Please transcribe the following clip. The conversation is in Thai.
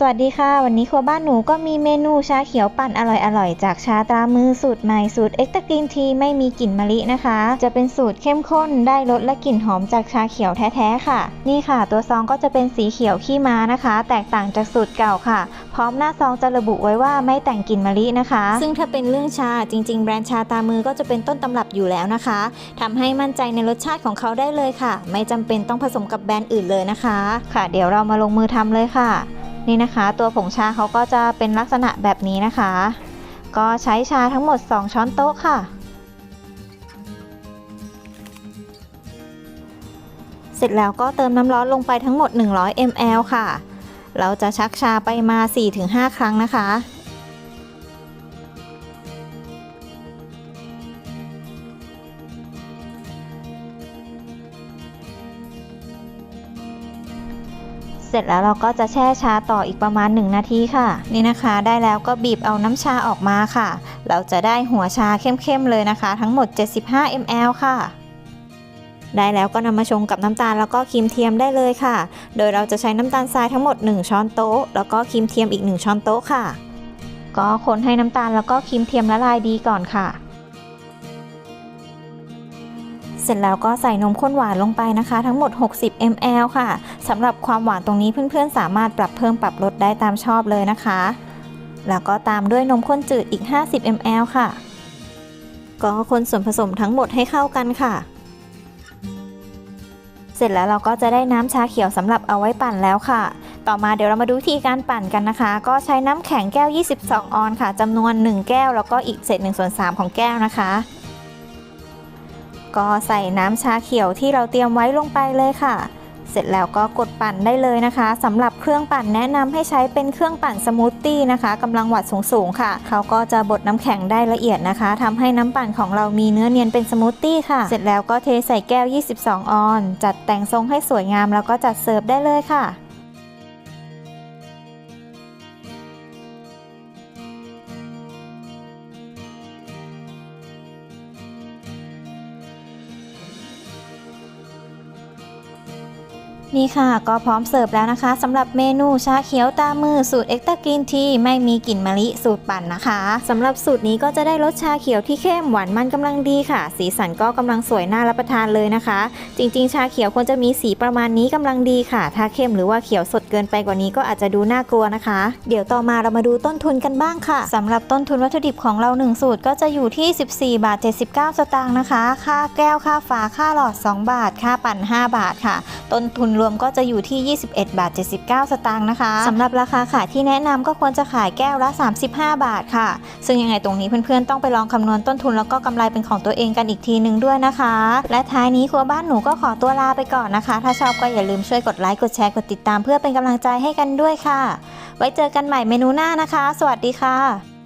สวัสดีค่ะ วันนี้ครัวบ้านหนูก็มีเมนูชาเขียวปั่นอร่อยๆ จากชาตรามือสูตรใหม่สูตรเอ็กต a กรีนทีไม่มีกลิ่นมะลินะคะ จะเป็นสูตรเข้มข้นได้รสและกลิ่นหอมจากชาเขียวแท้ๆค่ะ นี่ค่ะ ตัวซองก็จะเป็นสีเขียวขี้ม้านะคะ แตกต่างจากสูตรเก่าค่ะ พร้อมหน้าซองจะระบุไว้ว่าไม่แต่งกลิ่นมะลินะคะ ซึ่งถ้าเป็นเรื่องชาจริง ๆ แบรนด์ชาตรามือก็จะเป็นต้นตำรับอยู่แล้วนะคะทำให้มั่นใจในรสชาติของเขาได้เลยค่ะ ไม่จำเป็นต้องผสมกับแบรนด์อื่นเลยนะคะ ค่ะ เดี๋ยวเรามาลงมือทำเลยค่ะ นี่นะคะ ตัวผงชาเขาก็จะเป็นลักษณะแบบนี้นะคะ ก็ใช้ชาทั้งหมด 2 ช้อนโต๊ะค่ะ เสร็จแล้วก็เติมน้ำร้อนลงไปทั้งหมด 100 ml ค่ะ เราจะชักชาไปมา 4-5 ครั้งนะคะ เสร็จแล้วเราก็จะแช่ชาต่ออีกประมาณ 1 นาทีค่ะ นี่นะคะได้แล้วก็บีบเอาน้ำชาออกมาค่ะ เราจะได้หัวชาเข้มๆเลยนะคะ ทั้งหมด 75 ml ค่ะได้แล้วก็นำมาชงกับน้ำตาลแล้วก็ครีมเทียมได้เลยค่ะ โดยเราจะใช้น้ำตาลทรายทั้งหมด 1 ช้อนโต๊ะ แล้วก็ครีมเทียมอีก 1 ช้อนโต๊ะค่ะ ก็คนให้น้ำตาลแล้วก็ครีมเทียมละลายดีก่อนค่ะ เสร็จแล้วก็ใส่นมข้นหวานลงไปนะคะ ทั้งหมด 60 ml ค่ะสำหรับความหวานตรงนี้เพื่อนๆ สามารถปรับเพิ่มปรับลดได้ตามชอบเลยนะคะ แล้วก็ตามด้วยนมข้นจืดอีก 50 ml ค่ะ ก็คนส่วนผสมทั้งหมดให้เข้ากันค่ะ เสร็จแล้วเราก็จะได้น้ำชาเขียวสำหรับเอาไว้ปั่นแล้วค่ะ ต่อมาเดี๋ยวเรามาดูวิธีการปั่นกันนะคะ ก็ใช้น้ำแข็งแก้ว 22 ออนค่ะจำนวน 1 แก้ว แล้วก็อีกเศษ1ส่วน3ของแก้วนะคะ ก็ใส่น้ำชาเขียวที่เราเตรียมไว้ลงไปเลยค่ะ เสร็จแล้วก็กดปั่นได้เลยนะคะสำหรับเครื่องปั่นแนะนำให้ใช้เป็นเครื่องปั่นสมูทตี้นะคะกำลังวัตต์สูงๆค่ะ เขาก็จะบดน้ำแข็งได้ละเอียดนะคะทำให้น้ำปั่นของเรามีเนื้อเนียนเป็นสมูทตี้ค่ะ เสร็จแล้วก็เทใส่แก้ว 22 ออน จัดแต่งทรงให้สวยงามแล้วก็จัดเสิร์ฟได้เลยค่ะ นี่ค่ะก็พร้อมเสิร์ฟแล้วนะคะสำหรับเมนูชาเขียวตามือสูตรเอ็กต a กรีนทีไม่มีกลิ่นมะลิสูตรปั่นนะคะสำหรับสูตรนี้ก็จะได้รสชาเขียวที่เข้มหวานมันกำลังดีค่ะ สีสันก็กำลังสวยน่ารับประทานเลยนะคะ จริง ๆ ชาเขียวควรจะมีสีประมาณนี้กำลังดีค่ะ ถ้าเข้มหรือว่าเขียวสดเกินไปกว่านี้ก็อาจจะดูน่ากลัวนะคะ เดี๋ยวต่อมาเรามาดูต้นทุนกันบ้างค่ะสำหรับต้นทุนวัตถุดิบของเรา 1 สูตรก็จะอยู่ที่ 14 บาท 79 สตางค์นะคะ ค่าแก้วค่าฝาค่าหลอด 2 บาท ค่าปั่น 5 บาทค่ะ ต้นทุนรวมก็จะอยู่ที่ 21 บาท 79 สตางค์นะคะสำหรับราคาขายที่แนะนำก็ควรจะขายแก้วละ 35 บาทค่ะ ซึ่งยังไงตรงนี้เพื่อนๆ ต้องไปลองคำนวณต้นทุนแล้วก็กำไรเป็นของตัวเองกันอีกทีหนึ่งด้วยนะคะ และท้ายนี้ครัวบ้านหนูก็ขอตัวลาไปก่อนนะคะ ถ้าชอบก็อย่าลืมช่วยกดไลค์ กดแชร์ กดติดตามเพื่อเป็นกำลังใจให้กันด้วยค่ะ ไว้เจอกันใหม่เมนูหน้านะคะ สวัสดีค่ะ